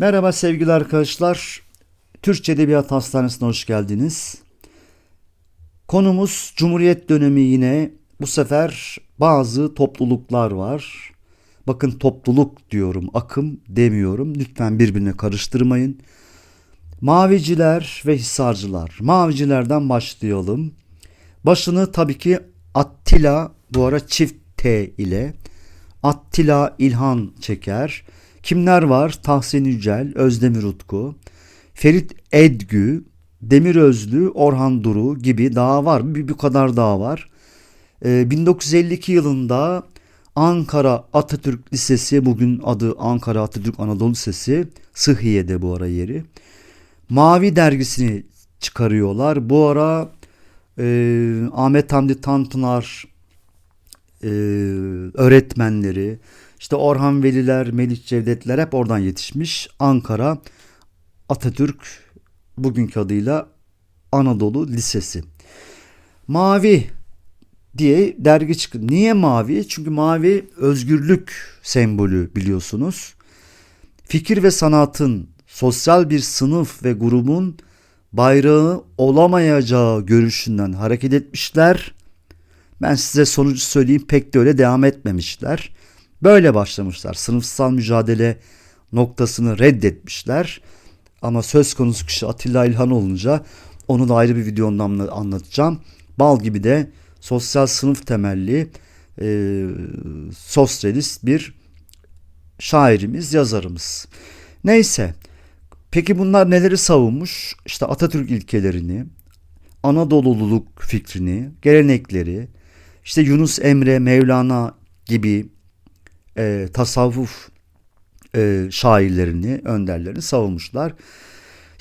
Merhaba sevgili arkadaşlar. Türkçe Edebiyat Hastanesi'ne hoş geldiniz. Konumuz Cumhuriyet dönemi yine. Bu sefer bazı topluluklar var. Bakın topluluk diyorum, akım demiyorum. Lütfen birbirine karıştırmayın. Maviciler ve Hisarcılar. Mavicilerden başlayalım. Başını tabii ki Attila bu ara çift T ile Attila İlhan çeker. Kimler var? Tahsin Yücel, Özdemir Utku, Ferit Edgü, Demir Özlü, Orhan Duru gibi daha var. Bir bu kadar daha var. Ee, 1952 yılında Ankara Atatürk Lisesi bugün adı Ankara Atatürk Anadolu Lisesi Sıhhiye'de bu ara yeri. Mavi dergisini çıkarıyorlar. Bu ara e, Ahmet Hamdi Tanpınar e, öğretmenleri, işte Orhan Veliler, Melih Cevdetler hep oradan yetişmiş. Ankara Atatürk bugünkü adıyla Anadolu Lisesi. Mavi diye dergi çıktı. Niye mavi? Çünkü mavi özgürlük sembolü biliyorsunuz. Fikir ve sanatın sosyal bir sınıf ve grubun bayrağı olamayacağı görüşünden hareket etmişler. Ben size sonucu söyleyeyim pek de öyle devam etmemişler. Böyle başlamışlar. Sınıfsal mücadele noktasını reddetmişler. Ama söz konusu kişi Atilla İlhan olunca onu da ayrı bir videomda anlatacağım. Bal gibi de sosyal sınıf temelli e, sosyalist bir şairimiz, yazarımız. Neyse. Peki bunlar neleri savunmuş? İşte Atatürk ilkelerini, Anadolululuk fikrini, gelenekleri, işte Yunus Emre, Mevlana gibi e, tasavvuf e, şairlerini, önderlerini savunmuşlar.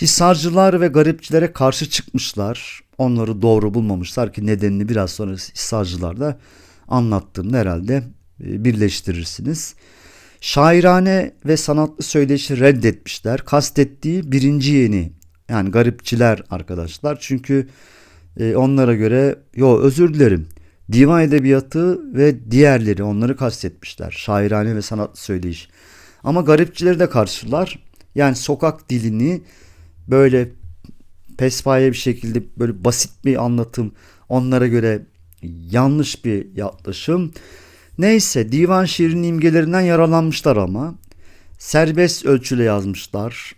Hisarcılar ve garipçilere karşı çıkmışlar. Onları doğru bulmamışlar ki nedenini biraz sonra Hisarcılarda anlattığımda herhalde e, birleştirirsiniz. Şairane ve sanatlı söyleşi reddetmişler. Kastettiği birinci yeni yani garipçiler arkadaşlar. Çünkü e, onlara göre yo özür dilerim divan edebiyatı ve diğerleri onları kastetmişler. Şairane ve sanatlı söyleyiş. Ama garipçileri de karşılar. Yani sokak dilini böyle pespaye bir şekilde böyle basit bir anlatım onlara göre yanlış bir yaklaşım. Neyse divan şiirinin imgelerinden yaralanmışlar ama serbest ölçüle yazmışlar.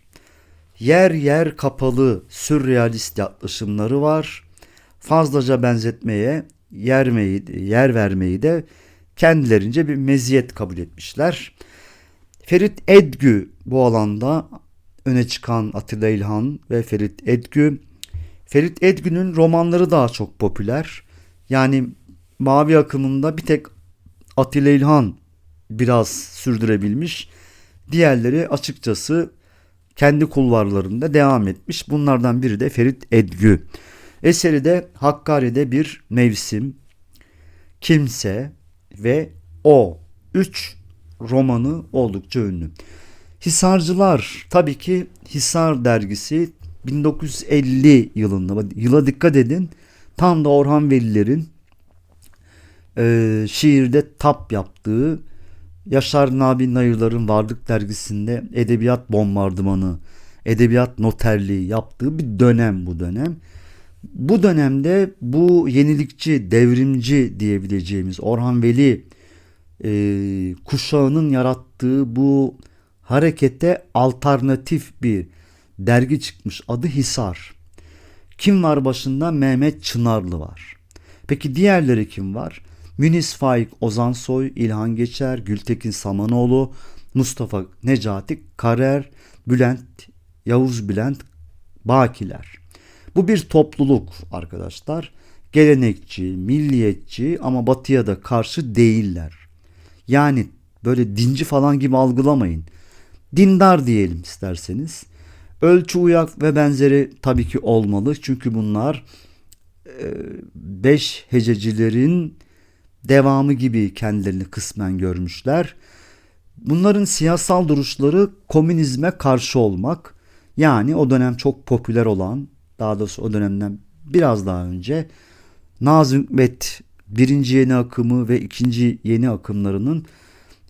Yer yer kapalı sürrealist yaklaşımları var. Fazlaca benzetmeye yermeyi, yer vermeyi de kendilerince bir meziyet kabul etmişler. Ferit Edgü bu alanda öne çıkan Atilla İlhan ve Ferit Edgü. Ferit Edgü'nün romanları daha çok popüler. Yani Mavi akımında bir tek Atilla İlhan biraz sürdürebilmiş. Diğerleri açıkçası kendi kulvarlarında devam etmiş. Bunlardan biri de Ferit Edgü. Eseri de Hakkari'de bir mevsim, kimse ve o. Üç romanı oldukça ünlü. Hisarcılar tabii ki Hisar dergisi 1950 yılında yıla dikkat edin tam da Orhan Veliler'in e, şiirde tap yaptığı Yaşar Nabi Nayırlar'ın Varlık dergisinde edebiyat bombardımanı, edebiyat noterliği yaptığı bir dönem bu dönem. Bu dönemde bu yenilikçi, devrimci diyebileceğimiz Orhan Veli e, kuşağının yarattığı bu harekete alternatif bir dergi çıkmış. Adı Hisar. Kim var başında? Mehmet Çınarlı var. Peki diğerleri kim var? Münis Faik Ozansoy, İlhan Geçer, Gültekin Samanoğlu, Mustafa Necati Karer, Bülent, Yavuz Bülent, Bakiler. Bu bir topluluk arkadaşlar. Gelenekçi, milliyetçi ama batıya da karşı değiller. Yani böyle dinci falan gibi algılamayın. Dindar diyelim isterseniz. Ölçü uyak ve benzeri tabii ki olmalı. Çünkü bunlar e, beş hececilerin devamı gibi kendilerini kısmen görmüşler. Bunların siyasal duruşları komünizme karşı olmak. Yani o dönem çok popüler olan daha doğrusu o dönemden biraz daha önce Nazım Hikmet birinci yeni akımı ve ikinci yeni akımlarının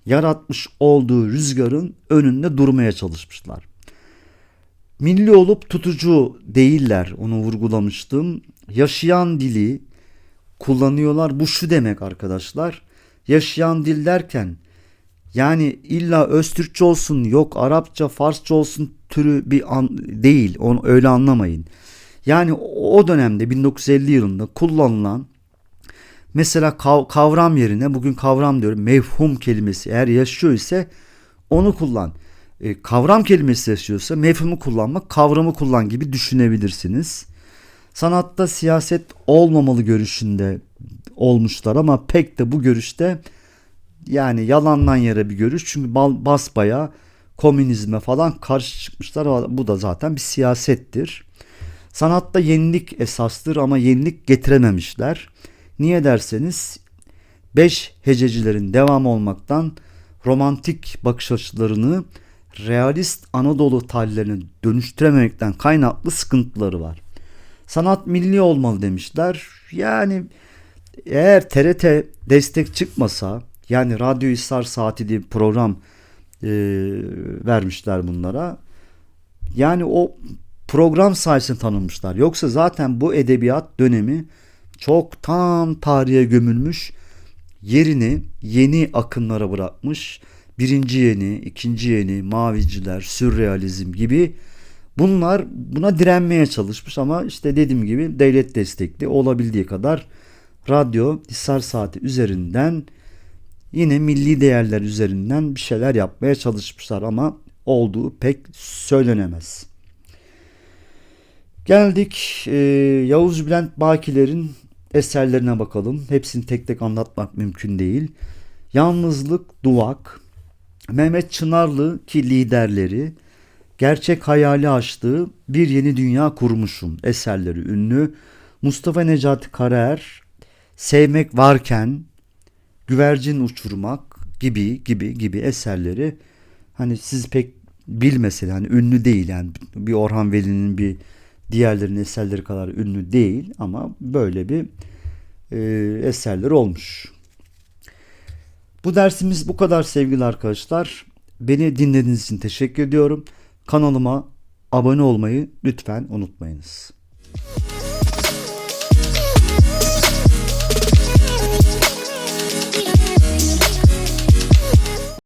yaratmış olduğu rüzgarın önünde durmaya çalışmışlar. milli olup tutucu değiller. Onu vurgulamıştım. Yaşayan dili kullanıyorlar. Bu şu demek arkadaşlar. Yaşayan dil derken yani illa Öztürkçe olsun yok Arapça Farsça olsun türü bir an değil. Onu öyle anlamayın. Yani o dönemde 1950 yılında kullanılan mesela kav- kavram yerine bugün kavram diyorum mevhum kelimesi eğer yaşıyor ise onu kullan. E, kavram kelimesi yaşıyorsa mevhumu kullanmak kavramı kullan gibi düşünebilirsiniz. Sanatta siyaset olmamalı görüşünde olmuşlar ama pek de bu görüşte yani yalandan yere bir görüş. Çünkü basbaya komünizme falan karşı çıkmışlar. Bu da zaten bir siyasettir. Sanatta yenilik esastır ama yenilik getirememişler. Niye derseniz beş hececilerin devam olmaktan romantik bakış açılarını realist Anadolu tallerine dönüştürememekten kaynaklı sıkıntıları var. Sanat milli olmalı demişler. Yani eğer TRT destek çıkmasa yani Radyo İsar Saati diye bir program e, vermişler bunlara. Yani o program sayesinde tanınmışlar. Yoksa zaten bu edebiyat dönemi çok tam tarihe gömülmüş. Yerini yeni akımlara bırakmış. Birinci yeni, ikinci yeni, maviciler, sürrealizm gibi bunlar buna direnmeye çalışmış ama işte dediğim gibi devlet destekli olabildiği kadar radyo Hisar Saati üzerinden yine milli değerler üzerinden bir şeyler yapmaya çalışmışlar ama olduğu pek söylenemez. Geldik e, Yavuz Bülent Bakiler'in eserlerine bakalım. Hepsini tek tek anlatmak mümkün değil. Yalnızlık, Duvak, Mehmet Çınarlı ki liderleri, gerçek hayali açtığı Bir Yeni Dünya Kurmuşum eserleri ünlü. Mustafa Necati Karaer, Sevmek Varken, Güvercin Uçurmak gibi gibi gibi eserleri hani siz pek bilmese hani ünlü değil yani bir Orhan Veli'nin bir diğerlerinin eserleri kadar ünlü değil ama böyle bir e, eserleri olmuş. Bu dersimiz bu kadar sevgili arkadaşlar. Beni dinlediğiniz için teşekkür ediyorum. Kanalıma abone olmayı lütfen unutmayınız.